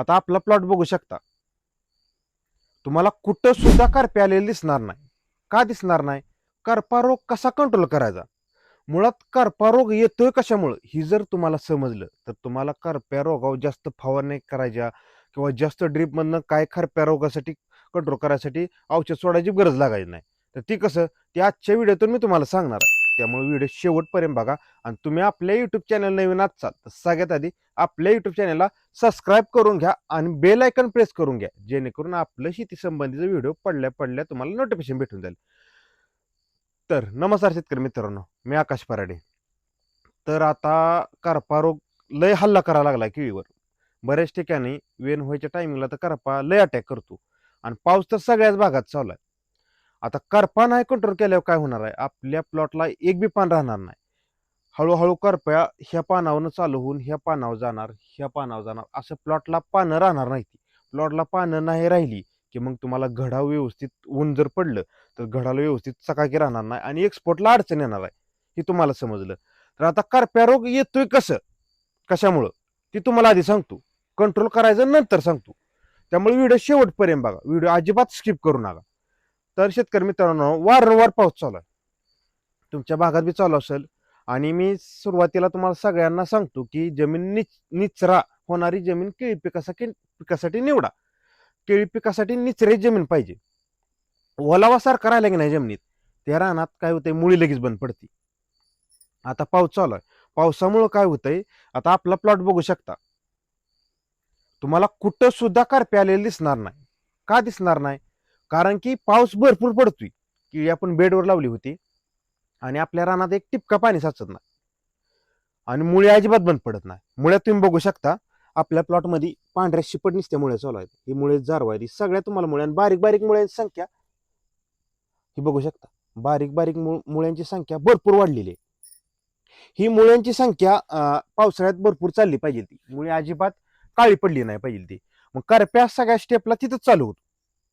आता आपला प्लॉट बघू शकता. तुम्हाला कुठं सुद्धा करपे आलेले दिसणार नाही. का दिसणार नाही? करपा रोग कसा कंट्रोल करायचा? मुळात करपा रोग येतोय कशामुळं? ही जर तुम्हाला समजलं तर तुम्हाला करप्या रोगावर जास्त फवारणी करायच्या किंवा जास्त ड्रीपमधनं काय खरप्या रोगासाठी कंट्रोल करायसाठी औषध सोडायची गरज लागायची नाही. तर ती कसं? ती आजच्या व्हिडिओतून मी तुम्हाला सांगणार आहे. त्यामुळे व्हिडिओ शेवटपर्यंत बघा. आणि तुम्ही आपल्या युट्यूब चॅनल नवीन असाल तर सगळ्यात आधी आपल्या युट्यूब चॅनलला सबस्क्राईब करून घ्या आणि बेल आयकन प्रेस करून घ्या. जेणेकरून आपलं शेती संबंधीचा व्हिडिओ पडल्या पडल्या तुम्हाला नोटिफिकेशन भेटून जाईल. तर नमस्कार शेतकरी मित्रांनो मी आकाश पराडे. तर आता करपा रोग लय हल्ला करायला लागला केळीवर. बऱ्याच ठिकाणी वेन व्हायच्या टायमिंगला तर करपा लय अटॅक करतो. आणि पाऊस तर सगळ्याच भागात चालू आहे. आता करपा नाही कंट्रोल केल्यावर काय होणार आहे? आपल्या प्लॉटला एक बी पान राहणार नाही. हळूहळू करप्या ह्या पानावरनं चालू होऊन ह्या पानावर जाणार ह्या पानावर जाणार असं प्लॉटला पानं राहणार नाही प्लॉटला पानं नाही राहिली की मग तुम्हाला घडा व्यवस्थित ऊन जर पडलं तर घडाला व्यवस्थित चकाकी राहणार नाही आणि एक्सपोर्टला अडचण येणार आहे हे तुम्हाला समजलं. तर आता करप्या रोग येतोय कसं? कशामुळं? ती तुम्हाला आधी सांगतो. कंट्रोल करायचं नंतर सांगतो. त्यामुळे व्हिडिओ शेवटपर्यंत बघा. व्हिडिओ अजिबात स्किप करू नका. तर शेतकरी मित्रांनो वारंवार पाऊस चालू आहे. तुमच्या भागात बी चालू असेल. आणि मी सुरुवातीला तुम्हाला सगळ्यांना सांगतो की जमीन निच निचरा होणारी जमीन केळी पिकासाठी पिकासाठी निवडा. केळी पिकासाठी निचरे जमीन पाहिजे. ओलावा सारखा राहिला की नाही जमिनीत? त्या रानात काय होतंय? मुळी लगेच बंद पडते. आता पाऊस चालू आहे. पावसामुळं काय होतंय? आता आपला प्लॉट बघू शकता. तुम्हाला कुठं सुद्धा करपे आलेले दिसणार नाही. का दिसणार नाही? कारण की पाऊस भरपूर पडतोय की आपण बेडवर लावली होती आणि आपल्या रानात एक टिपका पाणी साचत नाही. आणि मुळे अजिबात बंद पडत नाही. मुळ्यात तुम्ही बघू शकता आपल्या प्लॉटमध्ये पांढऱ्या शिपट निसत्या मुळे चालू आहेत. ही मुळे जारवा ही सगळ्या तुम्हाला मुळे आणि बारीक बारीक मुळ्यांची संख्या. ही बघू शकता बारीक बारीक मु- मुळ्यांची संख्या भरपूर वाढलेली आहे. ही मुळ्यांची संख्या पावसाळ्यात भरपूर चालली पाहिजे ती. मुळे अजिबात काळी पडली नाही पाहिजे ती. मग करप्या सगळ्या स्टेपला तिथंच चालू होतो.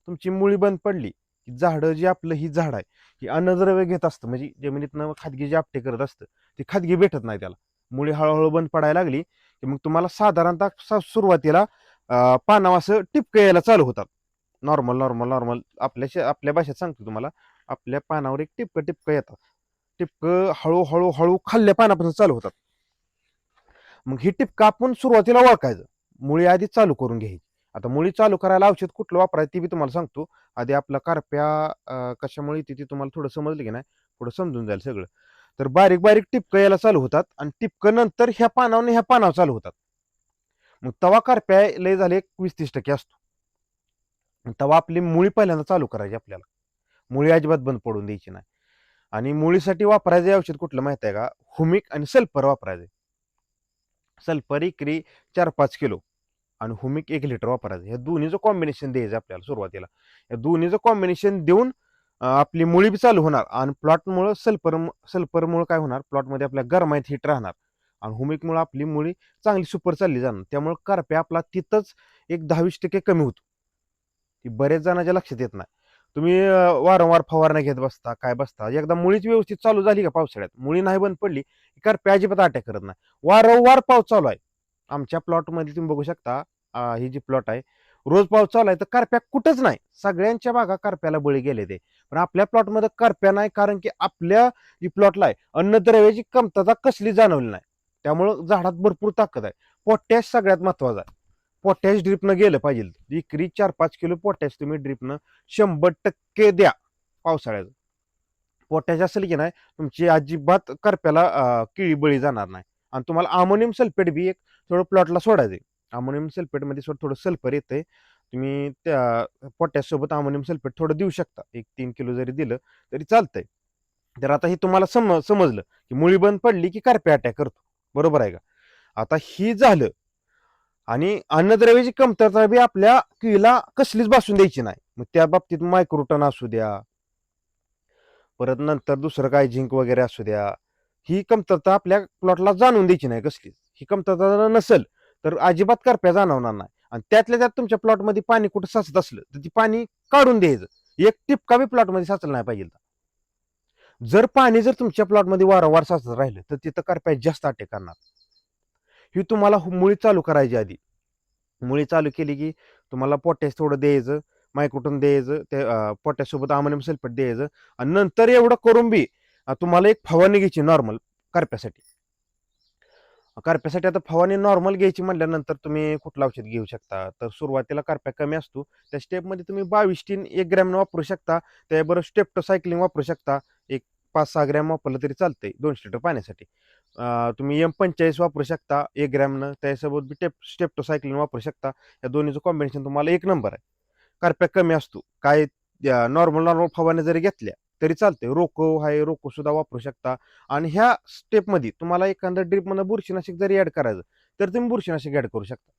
तुमची मुळी बंद पडली की झाडं जी आपलं ही झाड आहे ही अन्नद्रव्य घेत असतं. म्हणजे जमिनीतनं खादगी जे आपटे करत असतं ती खादगी भेटत नाही त्याला. मुळी हळूहळू बंद पडायला लागली की मग तुम्हाला साधारणतः स- सुरुवातीला अं, पानावर असं टिपकं यायला चालू होतात. नॉर्मल नॉर्मल नॉर्मल आपल्या आपल्या भाषेत सांगतो तुम्हाला आपल्या पानावर एक टिपकं टिपकं येतात. टिपकं हळूहळू हळू खाल्ल्या पानापासून चालू होतात. मग ही टिपकं आपण सुरुवातीला ओळखायचं. मुळी आधी चालू करून घ्यायची. आता मुळी चालू करायला औषध कुठलं वापरायचं ते बी तुम्हाला सांगतो. आधी आपला कारप्या कशामुळे तिथे ते तुम्हाला थोडं समजलं की नाही थोडं समजून जाईल सगळं. तर बारीक बारीक टिपकं यायला चालू होतात आणि टिपकं नंतर ह्या पानावर ह्या पानावर चालू होतात. मग तवा कारप्या लय झाले एक वीस तीस टक्के असतो. तवा आपली मुळी पहिल्यांदा चालू करायची आपल्याला. मुळी अजिबात बंद पडून द्यायची नाही. आणि मुळीसाठी वापरायचं औषध कुठलं माहीत आहे का? हुमिक आणि सल्फर वापरायचं सल्फर इकरी चार पाच किलो. आणि हुमिक एक लिटर वापरायचं. ह्या दोन्हीचं कॉम्बिनेशन द्यायचं आपल्याला सुरुवातीला. या दोन्हीचं कॉम्बिनेशन देऊन आपली मुळी बी चालू होणार आणि प्लॉटमुळं सल्फर सल्फरमुळं काय होणार? प्लॉटमध्ये आपल्या गरमायत हिट राहणार. आणि हुमिकमुळं आपली मुळी चांगली सुपर चालली जाणार. त्यामुळं करप्या आपला तिथंच एक दहावीस टक्के कमी होतो. ती बरेच जणांच्या लक्षात येत नाही. तुम्ही वारंवार फवारण्या घेत बसता काय बसता एकदा मुळीच व्यवस्थित चालू झाली का पावसाळ्यात? मुळी नाही बंद पडली की करप्या अजिबात अटॅक करत नाही. वारंवार पाऊस चालू आहे. आमच्या प्लॉटमध्ये तुम्ही बघू शकता ही जी प्लॉट आहे रोज पाऊस चालू आहे तर करप्या कुठंच नाही. सगळ्यांच्या बागा करप्याला बळी गेले ते. पण आपल्या प्लॉटमध्ये करप्या नाही कारण की आपल्या जी प्लॉटला आहे अन्नद्रव्याची कमतरता कसली जाणवली नाही. त्यामुळं झाडात भरपूर ताकद आहे. पोटॅश सगळ्यात महत्त्वाचा आहे. पोटॅश ड्रिपनं गेलं पाहिजे. विक्री चार पाच किलो पोटॅश तुम्ही ड्रिपनं शंभर टक्के द्या पावसाळ्याचं. पोटॅश असेल की नाही तुमची अजिबात करप्याला किळी बळी जाणार नाही. आणि तुम्हाला अमोनियम सल्फेट बी एक थोडं प्लॉटला सोडायचं अमोनियम सल्फेटमध्ये सोड थोडं सल्फर येतंय. तुम्ही त्या पोटॅशसोबत अमोनियम सल्फेट थोडं देऊ शकता. एक तीन किलो जरी दिलं तरी चालतंय. तर आता हे तुम्हाला सम समजलं की मुळी बंद पडली की कार्पे अटॅक करतो. बरोबर आहे का? आता ही झालं आणि अन्नद्रव्याची कमतरता बी आपल्या किळीला कसलीच बसून द्यायची नाही. मग त्या बाबतीत मायक्रोटन असू द्या. परत नंतर दुसरं काय झिंक वगैरे असू द्या. ही कमतरता आपल्या प्लॉटला जाणून द्यायची नाही कसलीच. ही कमतरता जर नसेल तर अजिबात करप्या जाणवणार नाही. आणि त्यातल्या त्यात तुमच्या प्लॉटमध्ये पाणी कुठं साचत असलं तर ती पाणी काढून द्यायचं. एक टिपका बी प्लॉटमध्ये साचलं नाही पाहिजे जर पाणी जर तुमच्या प्लॉटमध्ये वारंवार साचत राहिलं तर तिथं करप्या जास्त अटॅक करणार. ही तुम्हाला मुळी चालू करायची आधी. मुळी चालू केली की तुम्हाला पोटॅश थोडं द्यायचं मायक्रोटन द्यायचं ते पोटॅशसोबत अमोनियम सल्फेट द्यायचं. आणि नंतर एवढं करून बी तुम्हाला एक फवारणी घ्यायची नॉर्मल करप्यासाठी. करप्यासाठी आता फवारणी नॉर्मल घ्यायची म्हटल्यानंतर तुम्ही कुठलं औषध घेऊ शकता? तर सुरुवातीला करप्या कमी असतो. त्या स्टेपमध्ये तुम्ही बावीस टीन एक ग्रॅमनं वापरू शकता. त्याबरोबर स्टेप्टोसायक्लिंग वापरू शकता. एक पाच सहा ग्रॅम वापरलं तरी चालतंय दोनशे लिटर पाण्यासाठी. तुम्ही एम पंचेचाळीस वापरू शकता एक ग्रॅमनं त्यासोबत बी टेप स्टेप्टोसायक्लिन वापरू शकता. या दोन्हीचं कॉम्बिनेशन तुम्हाला एक नंबर आहे. करप्या कमी असतो. काय नॉर्मल नॉर्मल फवारणी जरी घेतल्या तरी चालते रोको आहे रोको सुद्धा वापरू शकता. आणि ह्या स्टेपमध्ये तुम्हाला एखाद्या ड्रिपमधनं बुरशीनाशक जरी ऍड करायचं तर तुम्ही बुरशीनाशक ऍड करू शकता.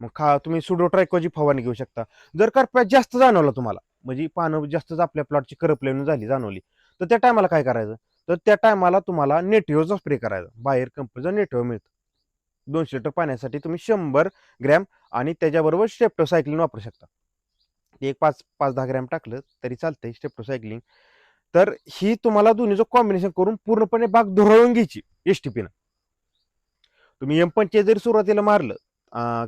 मग खा तुम्ही सुडो ट्रायकोची फवारणी घेऊ शकता. जर करप्या जास्त जाणवलं तुम्हाला म्हणजे पानं जास्तच आपल्या प्लॉटची करपलेन झाली जाणवली तर त्या टायमाला काय करायचं? तर त्या टायमाला तुम्हाला नेटिओचा स्प्रे करायचा. बाहेर कंपनीचा नेटिओ मिळतं. दोनशे लिटर पाण्यासाठी तुम्ही शंभर ग्रॅम आणि त्याच्याबरोबर स्टेप्टोसायक्लिन वापरू शकता. एक पाच पाच दहा ग्रॅम टाकलं तरी चालतंय स्टेप्टोसायक्लिंग तर ही तुम्हाला दोन्हीचं कॉम्बिनेशन करून पूर्णपणे बाग धुरळून घ्यायची एस टी पीनं तुम्ही एम पंचे जरी सुरुवातीला मारलं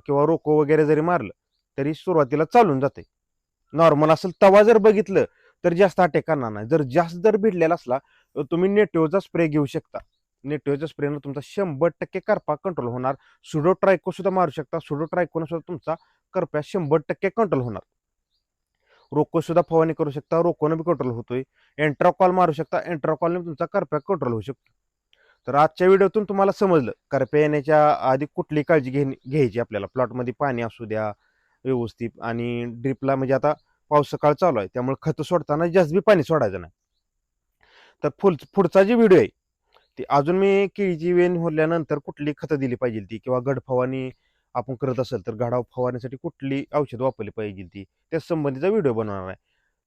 किंवा रोको वगैरे जरी मारलं तरी सुरुवातीला चालून जाते नॉर्मल असेल तवा जर बघितलं तर जास्त अटॅक करणार नाही. जर जास्त जर भिडलेला असला तर तुम्ही नेटिओचा स्प्रे घेऊ शकता. नेटिओच्या स्प्रेनं तुमचा शंभर टक्के करपा कंट्रोल होणार. सुडो ट्रायको सुद्धा मारू शकता. सुडो ट्रायकोनं सुद्धा तुमचा करप्या शंभर टक्के कंट्रोल होणार. रोको सुद्धा फवारणी करू शकता रोकोनं बी कंट्रोल होतोय. एंट्राकॉल मारू शकता एंट्राकॉलने तुमचा करप्या कंट्रोल होऊ शकतो. तर आजच्या व्हिडिओतून तुम्हाला समजलं करप्या येण्याच्या आधी कुठली काळजी घे घ्यायची आपल्याला. प्लॉटमध्ये पाणी असू द्या व्यवस्थित आणि ड्रिपला म्हणजे आता पाऊस सकाळ चालू आहे त्यामुळे खतं सोडताना जास्त बी पाणी सोडायचं नाही. तर फुल पुढचा जी व्हिडिओ आहे ती अजून मी केळीची वेण होल्यानंतर कुठली खतं दिली पाहिजे ती? किंवा गड आपण करत असेल तर गाढाव फवारण्यासाठी कुठली औषध वापरली पाहिजे ती? त्या संबंधीचा व्हिडिओ बनवणार आहे.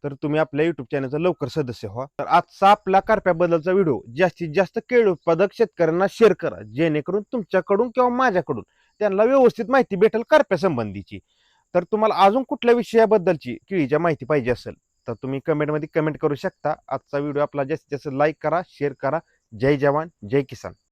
तर तुम्ही आपल्या युट्यूब चॅनलचा लवकर सदस्य व्हा. तर आजचा आपला करप्याबद्दलचा व्हिडिओ जास्तीत जास्त केळ उत्पादक शेतकऱ्यांना शेअर करा. जेणेकरून तुमच्याकडून किंवा माझ्याकडून त्यांना व्यवस्थित माहिती भेटेल कारप्यासंबंधीची तर तुम्हाला अजून कुठल्या विषयाबद्दलची केळीच्या माहिती पाहिजे असेल तर तुम्ही कमेंटमध्ये कमेंट करू शकता. आजचा व्हिडिओ आपला जास्तीत जास्त लाईक करा शेअर करा. जय जवान जय किसान.